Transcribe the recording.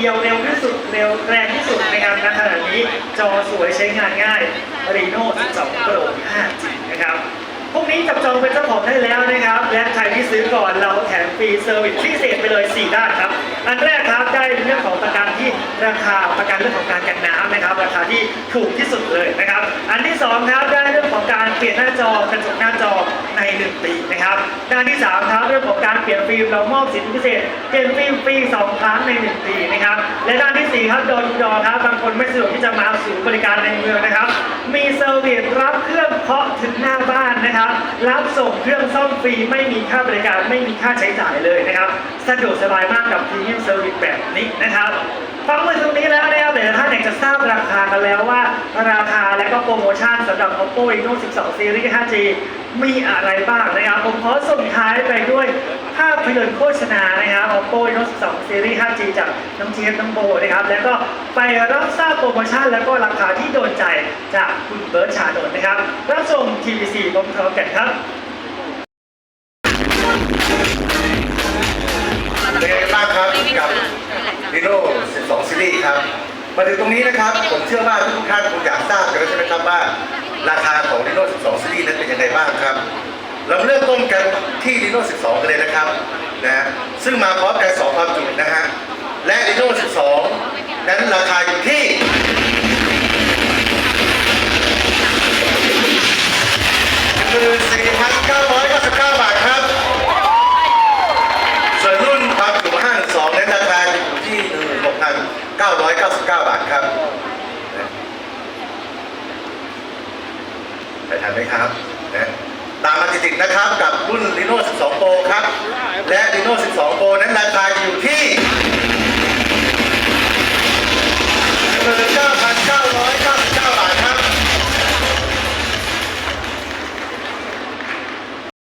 เดียวเร็วที่สุดเร็วแรงที่สุดนะครับณขณะนี้ จอสวยใช้งานง่าย Reno 12 Pro 5G นะครับพวกนี้จับจองเป็นเจ้าของได้แล้วนะครับ และใครที่ซื้อก่อนเราแถมฟรีเซอร์วิสพิเศษไปเลย 4 ด้านครับ อันแรกครับได้เรื่องของประกันที่ราคาประกันเรื่องของการกันน้ำนะครับ ราคาที่ถูกที่สุดเลยนะครับ อันที่สองครับได้เรื่องของการเปลี่ยนหน้าจอกระจกหน้าจอ ในหนึ่งปีนะครับด้านที่สามครับเรื่องของการเปลี่ยนฟิล์มเรามอบสิทธิพิเศษเปลี่ยนฟิล์มฟรีสองครั้งในหนึ่งปีนะครับและด้านที่สี่ครับโดนดอครับบางคนไม่สะดวกที่จะมาศูนย์บริการในเมืองนะครับ มีเซอร์วิสรับเครื่องเคาะถึงหน้าบ้านนะครับรับส่งเครื่องซ่อมฟรีไม่มีค่าบริการไม่มีค่าใช้จ่ายเลยนะครับสะดวกสบายมากกับพรีเมียมเซอร์วิสแบบนี้นะครับฟังมาตรงนี้แล้ว เดี๋ยวท่านอยากจะทราบราคากันแล้วว่า ราคาและก็โปรโมชั่นสำหรับ Oppo Reno 12 Series 5G มีอะไรบ้างนะครับ ผมขอส่งท้ายไปด้วยภาพยนตร์โฆษณานะครับ Oppo Reno 12 Series 5G จากน้องเจี๊ยบน้องโบนะครับ แล้วก็ไปรับทราบโปรโมชั่น แล้วก็ราคาที่โดนใจจากคุณเบิร์ตชาโนนนะครับ รับชม TVC พร้อมๆกันครับเป็นไงบ้างครับกับ Reno 12ซีรีส์ครับ มาถึงตรงนี้นะครับผมเชื่อว่าทุกท่านคงอยากทราบกันแล้วใช่ไหมครับว่า ราคาของดิโน่12ซีรีส์นั้นเป็นยังไงบ้างครับ เราเริ่มต้นกันที่ดิโน่12กันเลยนะครับนะฮะซึ่งมาพร้อมกัน2ความจุ 999 บาทครับไปทันไหมครับนะตามมาติดๆนะครับกับรุ่น Reno 12 Pro ครับ และ Reno 12